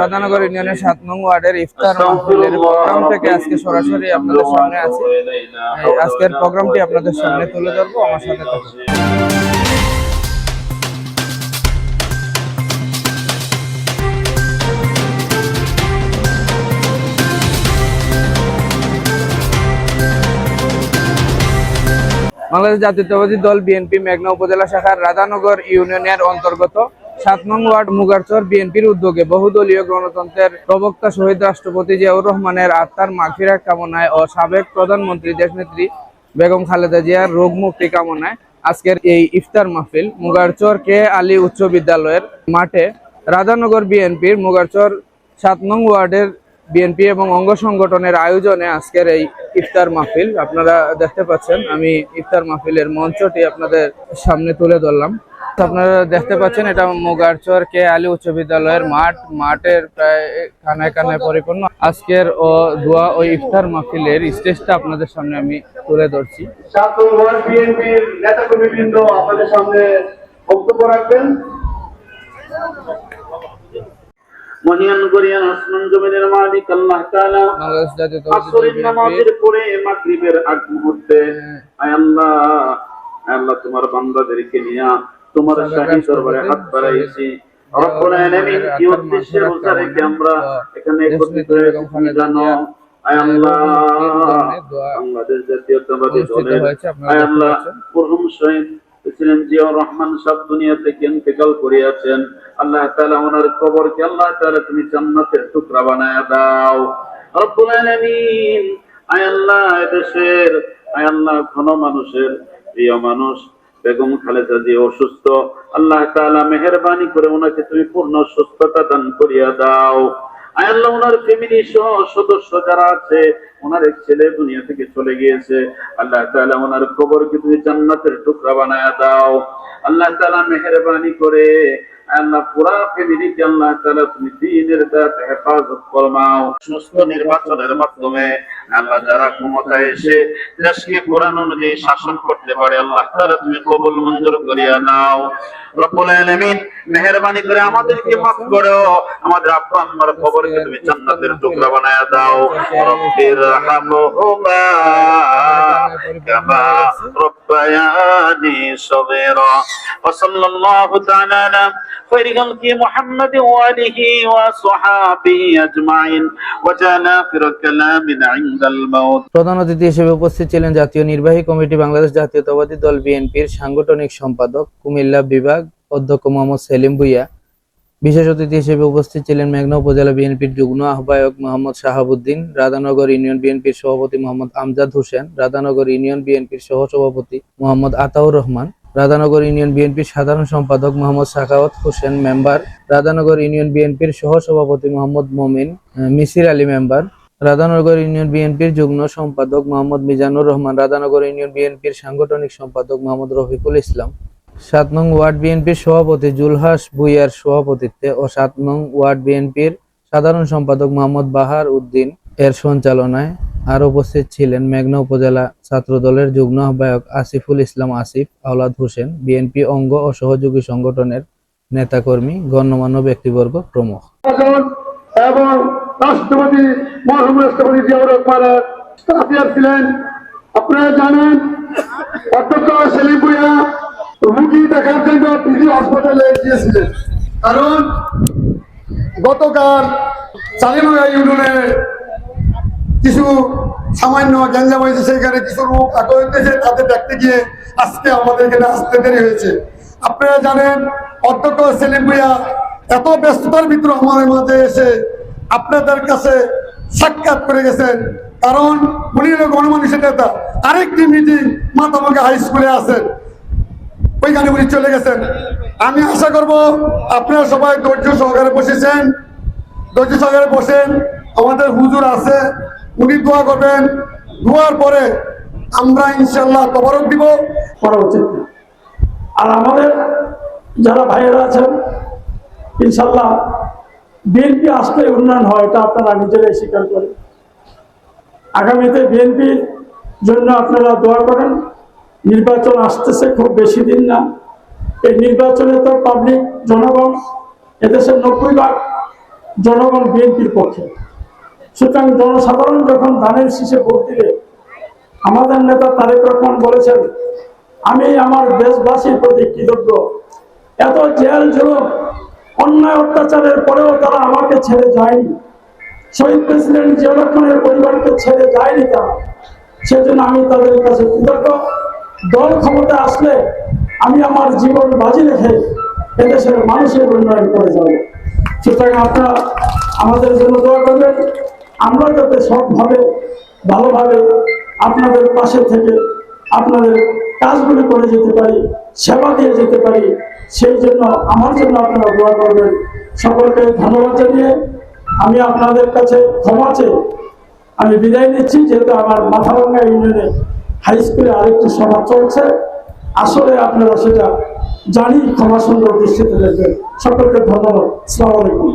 রাধানগর ইউনিয়নের সাত নং ওয়ার্ডের ইফতার মাহফিলের প্রোগ্রাম থেকে আজকে সরাসরি আপনাদের সামনে আছে। আজকের প্রোগ্রামটি আপনাদের সামনে তুলে ধরবো। আমার সাথে বাংলাদেশ জাতীয়তাবাদী দল বিএনপি মেঘনা উপজেলা শাখার রাধানগর ইউনিয়নের অন্তর্গত সাত নং ওয়ার্ড মুগারচর বিএনপির উদ্যোগে বহুদলীয় গণতন্ত্রের প্রবক্তা শহীদ রাষ্ট্রপতি জিয়াউর রহমানের আত্মার মাগফিরাত কামনায় ও সাবেক প্রধানমন্ত্রী, দেশনেত্রী বেগম খালেদা জিয়ার রোগ মুক্তি কামনায় আজকের এই ইফতার মাহফিল মুগারচর কে আলী উচ্চ বিদ্যালয়ের মাঠে রাধানগর বিএনপির মুগারচর সাত নং ওয়ার্ডের বিএনপি এবং অঙ্গ সংগঠনের আয়োজনে আজকের এই ইফতার মাহফিল, আপনারা দেখতে পাচ্ছেন, আমি ইফতার মাহফিলের মঞ্চটি আপনাদের সামনে তুলে ধরলাম। আপনারা দেখতে পাচ্ছেন, এটা মোগারচর কে আলী উচ্চ বিদ্যালয়ের মাঠ। মাঠের প্রায় কানায় কানায় পরিপূর্ণ। আজকের ও দোয়া ও ইফতার মাহফিলের স্টেজটা আপনাদের সামনে আমি তুলে ধরছি। বক্তব্য রাখবেন। মহিয়ান আসমান জমিনের মালিক আল্লাহ তাআলা আসরের নামাজের পরে মাগরিবের আগ মুহূর্তে আয় আল্লাহ আল্লাহ তোমার বান্দাদেরকে নিয়ে তোমার শাহী দরবারে হাত বাড়াইছি রব্বুল আলামিন কি উদ্দেশ্যে রেখে আমরা এখানে একত্রিত হয়েছি তুমি জানো আয় আল্লাহ বাংলাদেশ জাতীয়তাবাদী অনুষ্ঠিত দলের আয় আল্লাহ পাচ্ছেন। প্রথম শহীদ ছিলেন রহমান সব দুনিয়া থেকে ইন্তেকাল করিয়াছেন। আল্লাহ তাআলা ওনার আল্লাহ তাআলা তুমি জান্নাতের টুকরা বানায় দাও। রব্বুল আলামিন, আয় আল্লাহ এদেশের, আয় আল্লাহ ঘন মানুষের, প্রিয় মানুষ, বেগম খালেদা জি অসুস্থ। আল্লাহ তাআলা মেহেরবানি করে ওনাকে তুমি পূর্ণ সুস্থতা দান করিয়া দাও। আল্লাহ, ওনার ফ্যামিলি সহ সদস্য যারা আছে, ওনার এক ছেলে দুনিয়া থেকে চলে গিয়েছে। আল্লাহ তাআলা ওনার কবরকে তুমি জান্নাতের টুকরা বানায়া দাও। আল্লাহ তাআলা মেহেরবানি করে আল্লাহ পুরা ফ্যামিলিকে আল্লাহ তাআলা তুমি দিনের দাঁত হেফাজত ফরমাও সুস্থ নির্বাচনের মাধ্যমে আল্লাহ যারা ক্ষমতায় এসে দেশকে কোরআন অনুযায়ী শাসন করতে পারে আল্লাহ তাআলা তুমি কবুল মঞ্জুর করিয়া নাও রব্বুল আলামিন মেহেরবানি করে আমাদেরকে মাফ করো আমাদের আব্বা আম্মার কবরকে তুমি জান্নাতের টুকরা বানায়া দাও রব্বির হামহুমা কামা রব্বায়ানি সগীরা وصلى الله تعالى على خير خلق محمد وآله وصحابه أجمعين وجعل آخر كلامنا عند الموت প্রধান অতিথি হিসেবে উপস্থিত ছিলেন জাতীয় নির্বাহী কমিটি বাংলাদেশ জাতীয়তাবাদী দল বিএনপির সাংগঠনিক সম্পাদক কুমিল্লা বিভাগ অধ্যক্ষ মোহাম্মদ সেলিম ভুইয়া বিশেষ অতিথি হিসেবে উপস্থিত ছিলেন মেঘনা উপজেলা বিএনপির যুগ্ম আহ্বায়ক মোহাম্মদ শাহাবুদ্দিন রাধানগর ইউনিয়ন বিএনপির সভাপতি মোহাম্মদ আমজাদ হোসেন রাধানগর ইউনিয়ন বিএনপির সহ সভাপতি মোহাম্মদ আতাউর রহমান রাধানগর ইউনিয়ন বিএনপির সাধারণ সম্পাদক মোহাম্মদ সাখাওয়াত হোসেন, মেম্বার রাধানগর ইউনিয়ন বিএনপির সহ সভাপতি মোহাম্মদ মমিন মিসির আলী মেম্বার রাধানগর ইউনিয়ন বিএনপির যুগ্ম সম্পাদক মোহাম্মদ মিজানুর রহমান, রাধানগর ইউনিয়ন বিএনপির সাংগঠনিক সম্পাদক মোহাম্মদ রফিকুল ইসলাম। সাত নং ওয়ার্ড বিএনপির সভাপতি জুলহাস ভুইয়ার সভাপতিত্বে ও সাত নং ওয়ার্ড বিএনপির সাধারণ সম্পাদক মোহাম্মদ বাহার উদ্দিন এর সঞ্চালনায় আর উপস্থিত ছিলেন মেঘনা উপজেলা ছাত্র দলের যুগ্ম আহ্বায়ক আসিফুল ইসলাম আসিফ, আওলাদ হোসেন, বিএনপি অঙ্গ ও সহযোগী সংগঠনের নেতাকর্মী, গণ্যমান্য ব্যক্তিবর্গ প্রমুখ। এবং রাষ্ট্রপতি রাষ্ট্রপতি জিয়াউর ছিলেন আপনারা জানেন অধ্যক্ষ সেলিম ভুইয়া রুগী দেখার জন্য পিজি হাসপাতালে গিয়েছিলেন। কারণ গতকাল চালিমুয়া ইউনিয়নে কিছু সামান্য গ্যাঞ্জাম হয়েছে সেখানে কিছু রোগ আগে হইতেছে তাদের দেখতে গিয়ে আজকে আমাদের এখানে আসতে দেরি হয়েছে। আপনারা জানেন, অধ্যক্ষ সেলিম ভুইয়া এত ব্যস্ততার ভিতরে আমাদের মাঝে এসে আপনাদের কাছে সাক্ষাৎ করে গেছেন। কারণ উনি গণমানুষের নেতা। আরেকটি মিটিং মাতামাকে হাই স্কুলে আছেন ওইখানে উনি চলে গেছেন। আমি আশা করব আপনারা সবাই ধৈর্য সহকারে বসেছেন। ধৈর্য সহকারে বসেন। আমাদের হুজুর আছে। উনি দোয়া করবেন। দোয়ার পরে আমরা ইনশাল্লাহ তবরক দিব করা উচিত আর আমাদের যারা ভাইয়েরা আছেন ইনশাল্লাহ বিএনপি আসলে উন্নয়ন হয়, এটা আপনারা নিজেরাই স্বীকার করেন। আগামীতে বিএনপির জন্য আপনারা দোয়া করেন, নির্বাচন আসতেছে খুব বেশি দিন না। এই নির্বাচনে তো পাবলিক জনগণ, এদেশের নব্বই ভাগ জনগণ বিএনপির পক্ষে। সুতরাং জনসাধারণ যখন ধানের শীষে ভোট দিবে, আমাদের নেতা তারেক রহমান বলেছেন, আমি আমার দেশবাসীর প্রতি কৃতজ্ঞ। এত জেল জুলুম, অন্যায় অত্যাচারের পরেও তারা আমাকে ছেড়ে যায়নি। শহীদ প্রেসিডেন্ট জিয়া রহমানের পরিবারকে ছেড়ে যায়নি তারা। সেজন্য আমি তাদের কাছে কৃতজ্ঞ। দল ক্ষমতা আসলে আমি আমার জীবন বাজি রেখে এদেশের মানুষের উন্নয়ন করে যাব। সুতরাং আপনারা আমাদের জন্য দোয়া করবেন। আমরা যাতে সৎভাবে, ভালোভাবে আপনাদের পাশে থেকে আপনাদের কাজগুলি করে যেতে পারি, সেবা দিয়ে যেতে পারি, সেই জন্য, আমার জন্য আপনারা দোয়া করবেন। সকলকে ধন্যবাদ জানিয়ে আমি আপনাদের কাছে ক্ষমা চেয়ে আমি বিদায় নিচ্ছি, যেহেতু আমার মাথাভাঙ্গা ইউনিয়নে হাই স্কুলে আরেকটি সভা চলছে। আসলে আপনারা সেটা জানি, ক্ষমা সুন্দর দৃষ্টিতে দেখবেন। সকলকে ধন্যবাদ। আসসালামু আলাইকুম।